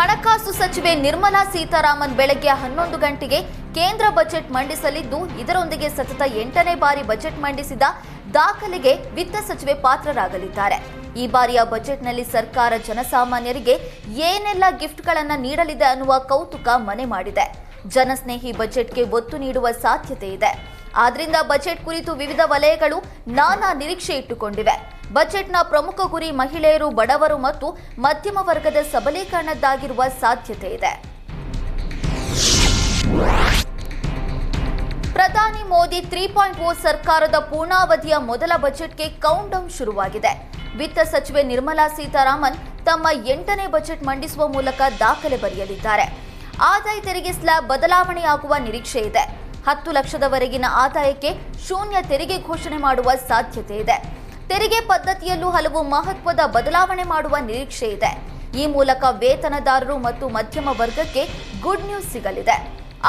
ಹಣಕಾಸು ಸಚಿವೆ ನಿರ್ಮಲಾ ಸೀತಾರಾಮನ್ ಬೆಳಗ್ಗೆ ಹನ್ನೊಂದು ಗಂಟೆಗೆ ಕೇಂದ್ರ ಬಜೆಟ್ ಮಂಡಿಸಲಿದ್ದು, ಇದರೊಂದಿಗೆ ಸತತ ಎಂಟನೇ ಬಾರಿ ಬಜೆಟ್ ಮಂಡಿಸಿದ ದಾಖಲೆಗೆ ವಿತ್ತ ಸಚಿವೆ ಪಾತ್ರರಾಗಲಿದ್ದಾರೆ. ಈ ಬಾರಿಯ ಬಜೆಟ್ನಲ್ಲಿ ಸರ್ಕಾರ ಜನಸಾಮಾನ್ಯರಿಗೆ ಏನೆಲ್ಲ ಗಿಫ್ಟ್ಗಳನ್ನು ನೀಡಲಿದೆ ಅನ್ನುವ ಕೌತುಕ ಮನೆ ಮಾಡಿದೆ. ಜನಸ್ನೇಹಿ ಬಜೆಟ್ಗೆ ಒತ್ತು ನೀಡುವ ಸಾಧ್ಯತೆ ಇದೆ. ಆದ್ರಿಂದ ಬಜೆಟ್ ಕುರಿತು ವಿವಿಧ ವಲಯಗಳು ನಾನಾ ನಿರೀಕ್ಷೆ ಇಟ್ಟುಕೊಂಡಿವೆ. ಬಜೆಟ್ನ ಪ್ರಮುಖ ಗುರಿ ಮಹಿಳೆಯರು, ಬಡವರು ಮತ್ತು ಮಧ್ಯಮ ವರ್ಗದ ಸಬಲೀಕರಣದ್ದಾಗಿರುವ ಸಾಧ್ಯತೆ ಇದೆ. ಪ್ರಧಾನಿ ಮೋದಿ ತ್ರೀ ಪಾಯಿಂಟ್ ಓ ಸರ್ಕಾರದ ಪೂರ್ಣಾವಧಿಯ ಮೊದಲ ಬಜೆಟ್ಗೆ ಕೌಂಟ್ ಡೌನ್ ಶುರುವಾಗಿದೆ. ವಿತ್ತ ಸಚಿವೆ ನಿರ್ಮಲಾ ಸೀತಾರಾಮನ್ ತಮ್ಮ ಎಂಟನೇ ಬಜೆಟ್ ಮಂಡಿಸುವ ಮೂಲಕ ದಾಖಲೆ ಬರೆಯಲಿದ್ದಾರೆ. ಆದಾಯ ತೆರಿಗೆ ಸ್ಲ್ಯಾಬ್ ಬದಲಾವಣೆಯಾಗುವ ನಿರೀಕ್ಷೆ ಇದೆ. ಹತ್ತು ಲಕ್ಷದವರೆಗಿನ ಆದಾಯಕ್ಕೆ ಶೂನ್ಯ ತೆರಿಗೆ ಘೋಷಣೆ ಮಾಡುವ ಸಾಧ್ಯತೆ ಇದೆ. ತೆರಿಗೆ ಪದ್ಧತಿಯಲ್ಲೂ ಹಲವು ಮಹತ್ವದ ಬದಲಾವಣೆ ಮಾಡುವ ನಿರೀಕ್ಷೆ ಇದೆ. ಈ ಮೂಲಕ ವೇತನದಾರರು ಮತ್ತು ಮಧ್ಯಮ ವರ್ಗಕ್ಕೆ ಗುಡ್ ನ್ಯೂಸ್ ಸಿಗಲಿದೆ.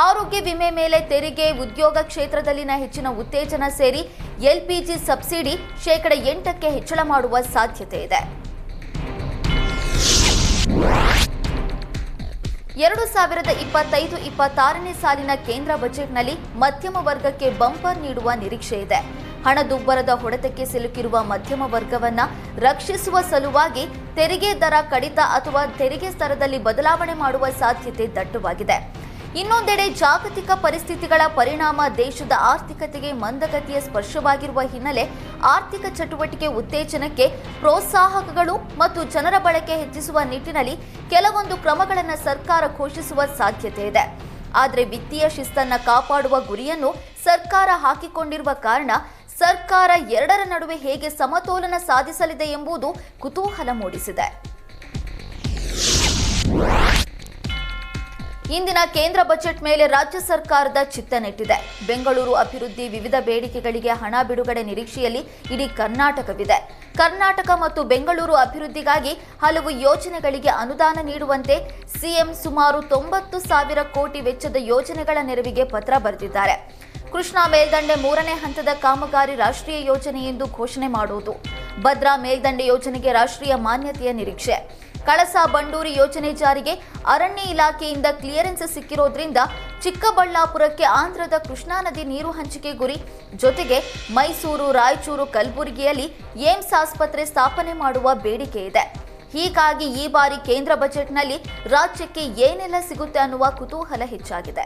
ಆರೋಗ್ಯ ವಿಮೆ ಮೇಲೆ ತೆರಿಗೆ ಉದ್ಯೋಗ ಕ್ಷೇತ್ರದಲ್ಲಿನ ಹೆಚ್ಚಿನ ಉತ್ತೇಜನ ಸೇರಿ ಎಲ್ಪಿಜಿ ಸಬ್ಸಿಡಿ ಶೇಕಡ ಎಂಟಕ್ಕೆ ಹೆಚ್ಚಳ ಮಾಡುವ ಸಾಧ್ಯತೆ ಇದೆ. ಎರಡು ಸಾವಿರದ ಇಪ್ಪತ್ತೈದು ಇಪ್ಪತ್ತಾರನೇ ಸಾಲಿನ ಕೇಂದ್ರ ಬಜೆಟ್ನಲ್ಲಿ ಮಧ್ಯಮ ವರ್ಗಕ್ಕೆ ಬಂಪರ್ ನೀಡುವ ನಿರೀಕ್ಷೆ ಇದೆ. ಹಣದುಬ್ಬರದ ಹೊಡೆತಕ್ಕೆ ಸಿಲುಕಿರುವ ಮಧ್ಯಮ ವರ್ಗವನ್ನ ರಕ್ಷಿಸುವ ಸಲುವಾಗಿ ತೆರಿಗೆ ದರ ಕಡಿತ ಅಥವಾ ತೆರಿಗೆ ಸ್ತರದಲ್ಲಿ ಬದಲಾವಣೆ ಮಾಡುವ ಸಾಧ್ಯತೆ ದಟ್ಟವಾಗಿದೆ. ಇನ್ನೊಂದೆಡೆ ಜಾಗತಿಕ ಪರಿಸ್ಥಿತಿಗಳ ಪರಿಣಾಮ ದೇಶದ ಆರ್ಥಿಕತೆಗೆ ಮಂದಗತಿಯ ಸ್ಪರ್ಶವಾಗಿರುವ ಹಿನ್ನೆಲೆ ಆರ್ಥಿಕ ಚಟುವಟಿಕೆ ಉತ್ತೇಜನಕ್ಕೆ ಪ್ರೋತ್ಸಾಹಕಗಳು ಮತ್ತು ಜನರ ಬಳಕೆ ಹೆಚ್ಚಿಸುವ ನಿಟ್ಟಿನಲ್ಲಿ ಕೆಲವೊಂದು ಕ್ರಮಗಳನ್ನು ಸರ್ಕಾರ ಘೋಷಿಸುವ ಸಾಧ್ಯತೆ ಇದೆ. ಆದರೆ ವಿತ್ತೀಯ ಶಿಸ್ತನ್ನು ಕಾಪಾಡುವ ಗುರಿಯನ್ನು ಸರ್ಕಾರ ಹಾಕಿಕೊಂಡಿರುವ ಕಾರಣ ಸರ್ಕಾರ ಎರಡರ ನಡುವೆ ಹೇಗೆ ಸಮತೋಲನ ಸಾಧಿಸಲಿದೆ ಎಂಬುದು ಕುತೂಹಲ ಮೂಡಿಸಿದೆ. ಇಂದಿನ ಕೇಂದ್ರ ಬಜೆಟ್ ಮೇಲೆ ರಾಜ್ಯ ಸರ್ಕಾರದ ಚಿತ್ತ ನೆಟ್ಟಿದೆ ಬೆಂಗಳೂರು ಅಭಿವೃದ್ಧಿ ವಿವಿಧ ಬೇಡಿಕೆಗಳಿಗೆ ಹಣ ಬಿಡುಗಡೆ ನಿರೀಕ್ಷೆಯಲ್ಲಿ ಇಡೀ ಕರ್ನಾಟಕವಿದೆ. ಕರ್ನಾಟಕ ಮತ್ತು ಬೆಂಗಳೂರು ಅಭಿವೃದ್ಧಿಗಾಗಿ ಹಲವು ಯೋಜನೆಗಳಿಗೆ ಅನುದಾನ ನೀಡುವಂತೆ ಸಿಎಂ ಸುಮಾರು ತೊಂಬತ್ತು ಸಾವಿರ ಕೋಟಿ ವೆಚ್ಚದ ಯೋಜನೆಗಳ ನೆರವಿಗೆ ಪತ್ರ ಬರೆದಿದ್ದಾರೆ. ಕೃಷ್ಣಾ ಮೇಲ್ದಂಡೆ ಮೂರನೇ ಹಂತದ ಕಾಮಗಾರಿ ರಾಷ್ಟ್ರೀಯ ಯೋಜನೆ ಎಂದು ಘೋಷಣೆ ಮಾಡುವುದು. ಭದ್ರಾ ಮೇಲ್ದಂಡೆ ಯೋಜನೆಗೆ ರಾಷ್ಟ್ರೀಯ ಮಾನ್ಯತೆಯ ನಿರೀಕ್ಷೆ. ಕಳಸಾ ಬಂಡೂರಿ ಯೋಜನೆ ಜಾರಿಗೆ ಅರಣ್ಯ ಇಲಾಖೆಯಿಂದ ಕ್ಲಿಯರೆನ್ಸ್ ಸಿಕ್ಕಿರೋದ್ರಿಂದ ಚಿಕ್ಕಬಳ್ಳಾಪುರಕ್ಕೆ ಆಂಧ್ರದ ಕೃಷ್ಣಾ ನದಿ ನೀರು ಹಂಚಿಕೆ ಗುರಿ. ಜೊತೆಗೆ ಮೈಸೂರು, ರಾಯಚೂರು, ಕಲಬುರಗಿಯಲ್ಲಿ ಏಮ್ಸ್ ಆಸ್ಪತ್ರೆ ಸ್ಥಾಪನೆ ಮಾಡುವ ಬೇಡಿಕೆ ಇದೆ. ಹೀಗಾಗಿ ಈ ಬಾರಿ ಕೇಂದ್ರ ಬಜೆಟ್ನಲ್ಲಿ ರಾಜ್ಯಕ್ಕೆ ಏನೆಲ್ಲ ಸಿಗುತ್ತೆ ಅನ್ನುವ ಕುತೂಹಲ ಹೆಚ್ಚಾಗಿದೆ.